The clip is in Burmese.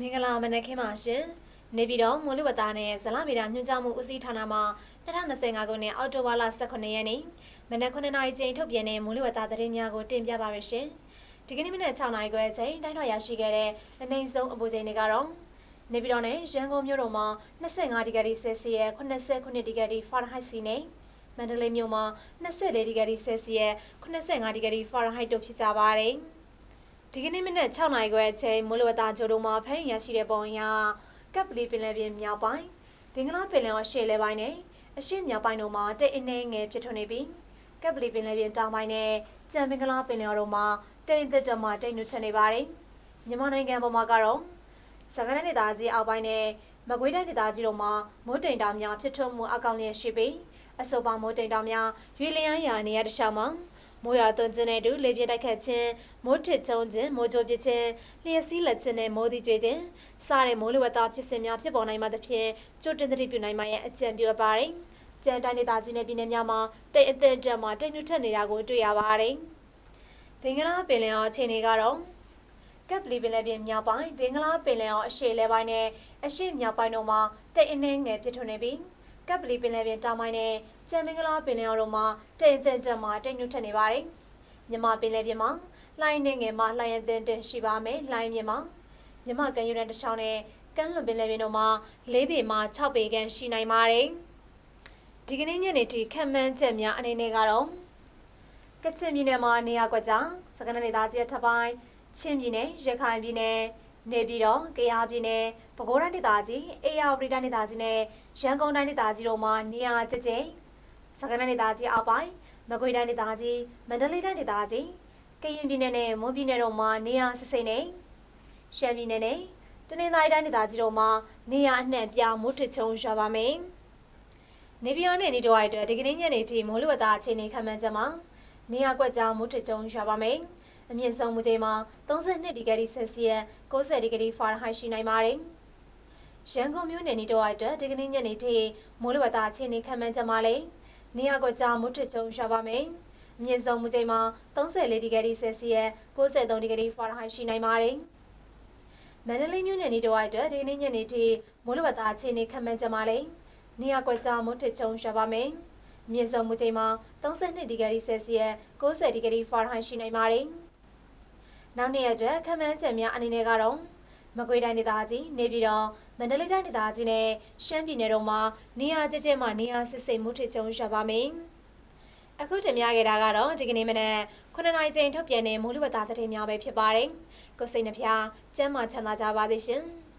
မင်္ဂလာမနက်ခင်းပါရှင်။နေပြည်တော်မိုးလေဝသနဲ့ဇလဗေဒညွှန်ကြားမှုဦးစီးဌာနမှ2025ခုနှစ်အောက်တိုဘာလ18ရက်နေ့မနက်9:00နာရီချိန်ထုတ်ပြန်တဲ့မိုးလေဝသသတင်းများကိုတင်ပြပါမယ်ရှင်။ဒီကနေ့မနက်6:00နာရီခွဲချိန်တိုင်းထွာရရှိခဲ့တဲ့အနိုင်ဆုံးအပူချိန်တွေကတော့နေပြည်တော်နဲ့ရန်ကုန်မြို့တော်မှာ25ဒီဂရီဆယ်စီယပ်89ဒီဂရီဖာရင်ဟိုက်စီနဲ့မန္တလေးမြို့မှာ24ဒီဂရီဆယ်စီယပ်85ဒီဂရီဖာရင်ဟိုက်တို့ဖြစ်ကြပါတယ်။ ဒီကနေ့မနက်6နာရီခွဲအချိန်မိုးလေဝသကြိုးတုံးမှာဖမ်းရရှိတဲ့ပုံအရကပ်ပလီပင်လယ်ပြင်မြောက်ပိုင်းဘင်္ဂလားပင်လယ်အော်ရှေ့လေပိုင်းနဲ့အရှေ့မြောက်ပိုင်းတို့မှာတိတ်အနေငယ်ဖြစ်ထွန်းနေပြီးကပ်ပလီပင်လယ်ပြင်တောင်ပိုင်းနဲ့ကြံဘင်္ဂလားပင်လယ်အော်တို့မှာတိတ်သက်တမတိတ်နုထနေပါတယ်မြန်မာနိုင်ငံပေါ်မှာကတော့စကိုင်းတိုင်းဒေသကြီးအောက်ပိုင်းနဲ့မကွေးတိုင်းဒေသကြီးတို့မှာမိုးတိမ်တောင်များဖြစ်ထွန်းမှုအကောင့်လျက်ရှိပြီးအဆိုပါမိုးတိမ်တောင်များရွေလျန်းရာနေရာတစ်လျှောက်မှာ မိုးရွာသွန်းခြင်းနဲ့အတူလေပြင်းတိုက်ခတ်ခြင်းမိုးထစ်ချုံခြင်းမိုးကြိုးပစ်ခြင်းလျှက်စီးလက်ခြင်းနဲ့မိုးသီးကျွေးခြင်းစတဲ့မိုးလေဝသဖြစ်စဉ်များဖြစ်ပေါ်နိုင်မှသဖြင့်ကြိုတင်သတိပြုနိုင်မှရဲ့အကြံပြုအပ်ပါတယ်။ကြံတိုင်းဒေသကြီးနဲ့ပြည်နယ်များမှာတိတ်အသက်တက်မှာတိတ်နုထက်နေတာကိုတွေ့ရပါတယ်။ဘင်္ဂလားပင်လယ်အော်အခြေအနေကတော့ကပ်ပလီပင်လယ်ပြင်မြောက်ပိုင်းဘင်္ဂလားပင်လယ်အော်အရှေ့လဲပိုင်းနဲ့အရှေ့မြောက်ပိုင်းတို့မှာတိတ်အနှဲငယ်ပြစ်ထွန်းနေပြီး ကပ်ပလီပင်လယ်ပြင်တောင်ပိုင်းနဲ့ကြံမင်္ဂလာပင်လယ်အော်တို့မှာတိမ်အထက်တက်မှာတိမ်နုထက်နေပါတယ်။မြမပင်လယ်ပြင်မှာလှိုင်းနေငယ်မှာလှိုင်းအသင်းတင်ရှိပါမယ်။လှိုင်းမြင်မှာမြမကန်ယူရန်တစ်ချောင်းနဲ့ကမ်းလွန်ပင်လယ်ပြင်တို့မှာ၄ပေမှ6ပေခန့်ရှိနိုင်ပါတယ်။ဒီကနေ့ညနေထိခံမှန်းချက်များအနေနဲ့ကတော့ကချင်ပြည်နယ်မှာနေရာကွက်ကြားစကနဒေသကြီးထပ်ပိုင်းချင်းပြည်နယ်ရခိုင်ပြည်နယ် နေပြည်တော်ကယားပြည်နယ်ပဲခူးတိုင်းဒေသကြီးအေရဝတီတိုင်းဒေသကြီးနဲ့ရန်ကုန်တိုင်းဒေသကြီးတို့မှာနေရာကျကျစကနဒေသကြီးအောက်ပိုင်းမကွေးတိုင်းဒေသကြီးမန္တလေးတိုင်းဒေသကြီးကရင်ပြည်နယ်နဲ့မွန်ပြည်နယ်တို့မှာနေရာစစ်စိမ့်နေရှမ်းပြည်နယ်နဲ့တနင်္သာရီတိုင်းဒေသကြီးတို့မှာနေရာအနှံ့ပြမိုးထချုံရွာပါမယ်နေပြည်တော်နဲ့နေတော်အတွက်ဒီကနေ့ညနေထိမိုးလေဝသအခြေအနေခန့်မှန်းချက်မှာနေရာကွက်ကြားမိုးထချုံရွာပါမယ် အမြင့်ဆုံးမူချိန်မှာ32ဒီဂရီဆယ်စီယပ်90ဒီဂရီဖာရင်ဟိုက်ရှိနိုင်ပါတယ်။ရန်ကုန်မြို့နယ်နီတော့အတွက်ဒီကနေ့ညနေထိမိုးလေဝသအခြေအနေခန့်မှန်းချက်မှာလည်းနေရာကွက်ကြားမိုးထချုံရွာပါမယ်။အမြင့်ဆုံးမူချိန်မှာ34ဒီဂရီဆယ်စီယပ်93ဒီဂရီဖာရင်ဟိုက်ရှိနိုင်ပါတယ်။မန္တလေးမြို့နယ်နီတော့အတွက်ဒီကနေ့ညနေထိမိုးလေဝသအခြေအနေခန့်မှန်းချက်မှာလည်းနေရာကွက်ကြားမိုးထချုံရွာပါမယ်။မြင့်ဆုံးမူချိန်မှာ32ဒီဂရီဆယ်စီယပ်90ဒီဂရီဖာရင်ဟိုက်ရှိနိုင်ပါတယ်။ နောက်နေ့ရက်အတွက်ခန့်မှန်းချက်များအနေနဲ့ကတော့မကွေးတိုင်းဒေသကြီးနေပြည်တော်မန္တလေးတိုင်းဒေသကြီးနဲ့ရှမ်းပြည်နယ်တို့မှာနေရာကျကျမှနေရာစစ်စိမ်မှုထချုံရွာပါမယ်။အခုတင်ပြခဲ့တာကတော့ဒီကနေ့မနက်9နာရီချိန်ထုတ်ပြန်တဲ့မိုးလေဝသသတင်းများပဲဖြစ်ပါတယ်။ကိုစိတ်နှဖျားစမ်းမချမ်းသာကြပါသေးရှင်။